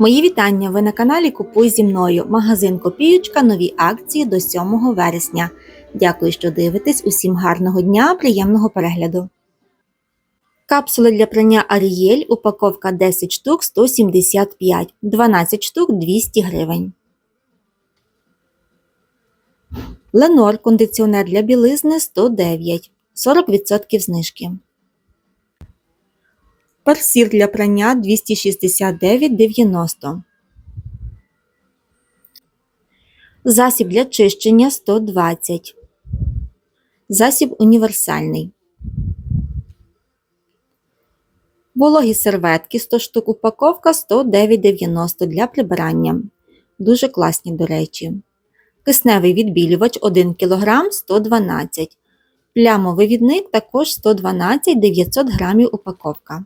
Мої вітання! Ви на каналі Купуй зі мною. Магазин Копіючка. Нові акції до 7 вересня. Дякую, що дивитесь. Усім гарного дня, приємного перегляду. Капсули для прання Арієль. Упаковка 10 штук 175, 12 штук 200 гривень. Ленор кондиціонер для білизни 109, 40% знижки. Персір для прання 269,90. Засіб для чищення 120. Засіб універсальний. Вологі серветки 100 штук упаковка 109,90 для прибирання. Дуже класні, до речі. Кисневий відбілювач 1 кг 112 Плямовий відник також 112 900 грамів упаковка.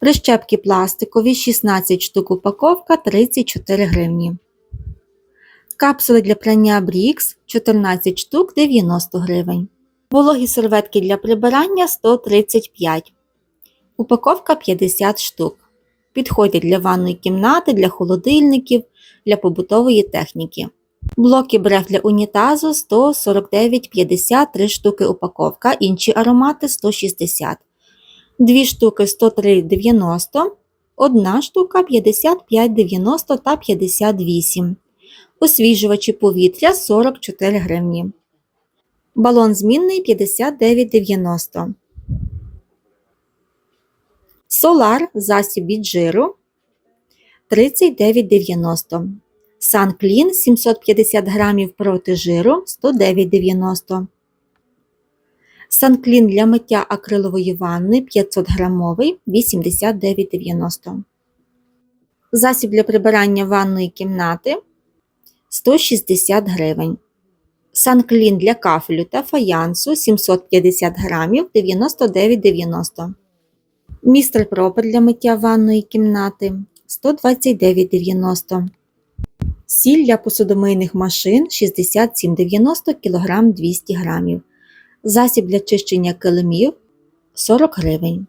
Прищепки пластикові 16 штук упаковка 34 гривні. Капсули для прання Брікс 14 штук 90 гривень. Вологі серветки для прибирання 135. Упаковка 50 штук. Підходять для ванної кімнати, для холодильників, для побутової техніки. Блоки брев для унітазу 149,53 штуки упаковка, інші аромати 160 2 штуки 103,90, 1 штука 55,90 та 58. Освіжувачі повітря 44 гривні. Балон змінний 59,90. Солар засіб від жиру 39,90. Санклін 750 грамів проти жиру 109,90. Санклін для миття акрилової ванни 500 грамовий 89,90. Засіб для прибирання ванної кімнати 160 гривень. Санклін для кафелю та фаянсу 750 грамів 99,90. Містер Пропер для миття ванної кімнати 129,90. Сіль для посудомийних машин 67,90 кг 200 грамів. Засіб для чищення килимів 40 гривень.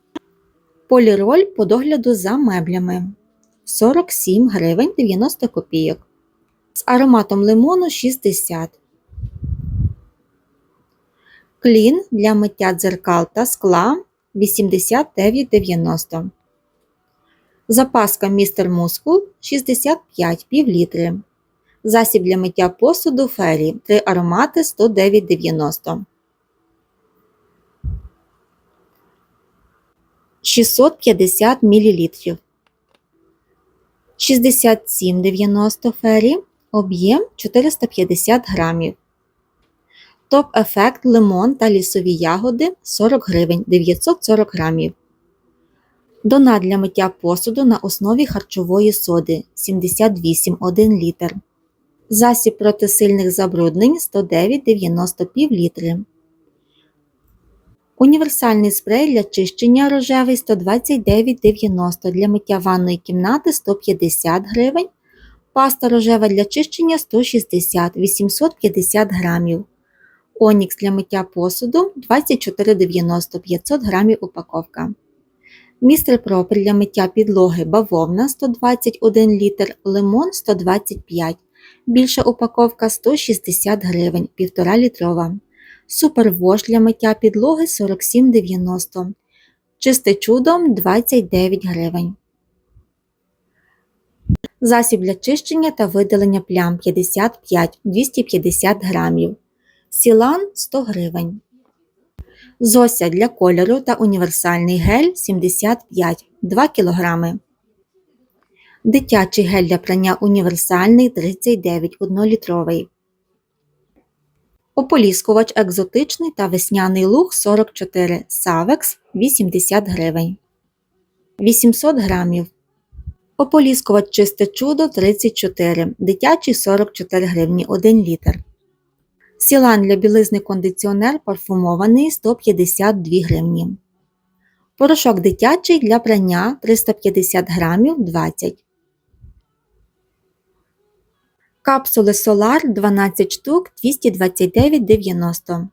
Поліроль по догляду за меблями 47 гривень 90 копійок. З ароматом лимону 60. Клін для миття дзеркал та скла 89,90. Запаска містер Мускул 65 пів літри. Засіб для миття посуду фері 3 аромати 109,90. 650 мл. 67,90 фері, об'єм 450 грамів. Топ-ефект лимон та лісові ягоди 40 гривень 940 грамів. Дона для миття посуду на основі харчової соди 78,1 літр. Засіб проти сильних забруднень 109,90 пів літри. Універсальний спрей для чищення рожевий 129,90 для миття ванної кімнати 150 гривень. Паста рожева для чищення 160 850 грамів. Онікс для миття посуду 24,90 500 грамів упаковка. Містер Пропер для миття підлоги бавовна 121 літр, лимон 125 Більша упаковка 160 гривень 1,5 літрова. Супервош для миття підлоги 47,90. Чисте чудом 29 гривень. Засіб для чищення та видалення плям 55 250 грамів. Сілан 100 гривень. Зося для кольору та універсальний гель 75 2 кг. Дитячий гель для прання універсальний 39 1-літровий. Ополіскувач екзотичний та весняний луг 44 Савекс 80 гривень. 800 грамів. Ополіскувач чисте чудо 34, дитячий 44 гривні 1 літр. Сілан для білизни кондиціонер парфумований 152 гривні. Порошок дитячий для прання 350 грамів 20 Капсули Solar 12 штук 229,90.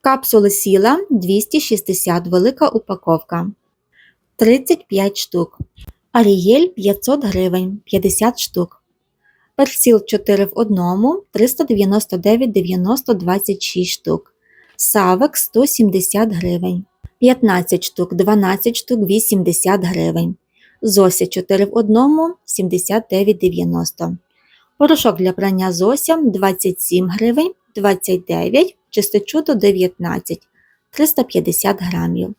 Капсули сіла 260 велика упаковка 35 штук. Арієль 500 гривень 50 штук. Персіл 4 в 1 399,90 26 штук. Савек 170 гривень. 15 штук, 12 штук 80 гривень. Зося 4 в 1 79,90. Порошок для прання Зося 27 гривень, 29, чисточудо 19, 350 грамів.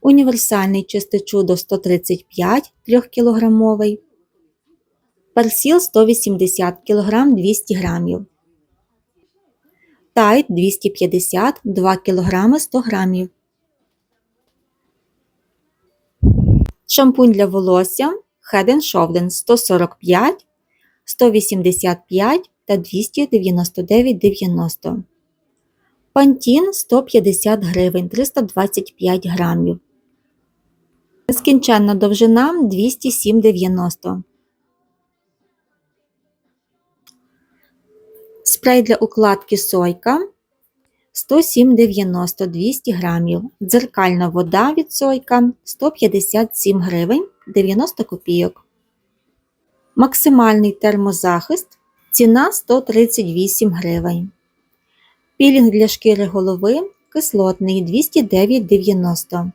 Універсальний чисточудо 135 3 кілограмовий. Персіл 180 кг 200 грамів. Тайт 250 2 кг 100 грамів. Шампунь для волосся Head Shoulder 145, 185 та 299,90. Пантін 150 гривень 325 грамів. Нескінченна довжина 207,90. Спрей для укладки сойка 107,90 200 грамів. Дзеркальна вода від сойка 157 гривень 90 копійок. Максимальний термозахист ціна 138 гривень. Пілінг для шкіри голови кислотний 209,90.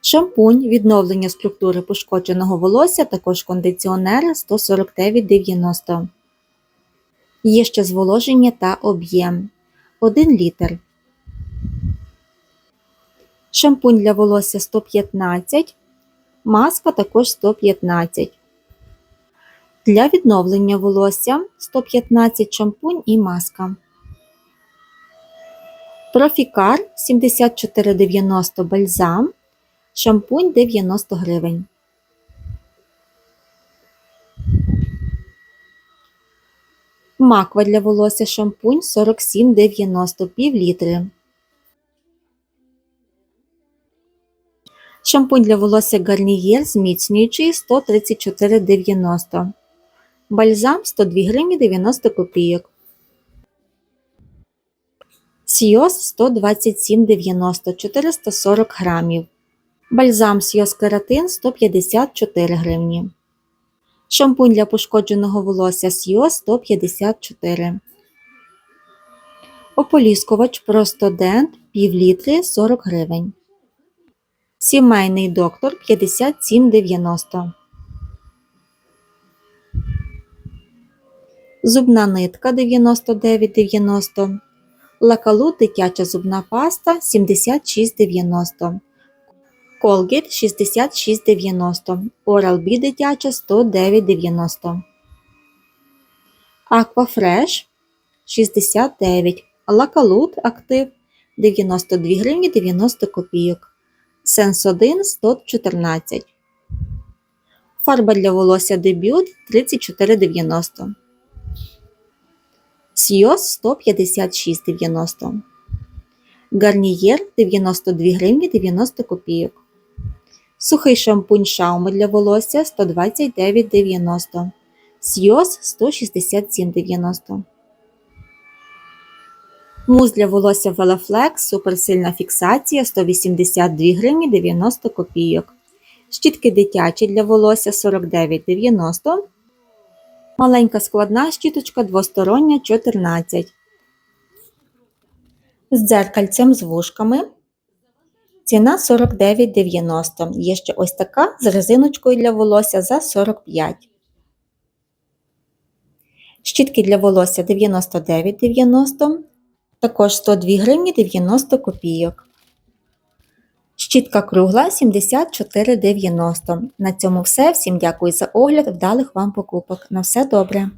Шампунь відновлення структури пошкодженого волосся, також кондиціонер 149,90. Є ще зволоження та об'єм 1 літр. Шампунь для волосся 115, маска також 115. Для відновлення волосся 115 шампунь і маска. Профікар 74,90 бальзам. Шампунь 90 гривень. Маква для волосся шампунь 47,90 пів літри. Шампунь для волосся Гарнієр зміцнюючий 134,90. Бальзам 102 гривні 90 копійок. Сіос 127,90 440 грамів. Бальзам Сіос Кератин 154 гривні. Шампунь для пошкодженого волосся Сіо 154. Ополіскувач Простодент пів літри 40 гривень. Сімейний доктор 57,90. Зубна нитка 99,90. Лакалут дитяча зубна паста 76,90. Colgate 66,90, Oral-B дитяча 109,90. Aquafresh 69, Лакалут Актив 92 гривні 90 копійок. Sense 114. Фарба для волосся дебют 34,90. Сйоз 156,90. Гарнієр 92 гривні 90 копійок. Сухий шампунь шауми для волосся 129,90. Сйоз 167,90. Муз для волосся Velaflex суперсильна фіксація 182 гривні 90 копійок. Щітки дитячі для волосся 49,90. Маленька складна щіточка двостороння 14. З дзеркальцем з вушками Ціна 49,90. Є ще ось така з резиночкою для волосся за 45. Щітки для волосся 99,90. Також 102 гривні 90 копійок. Щітка кругла 74,90. На цьому все. Всім дякую за огляд. Вдалих вам покупок. На все добре!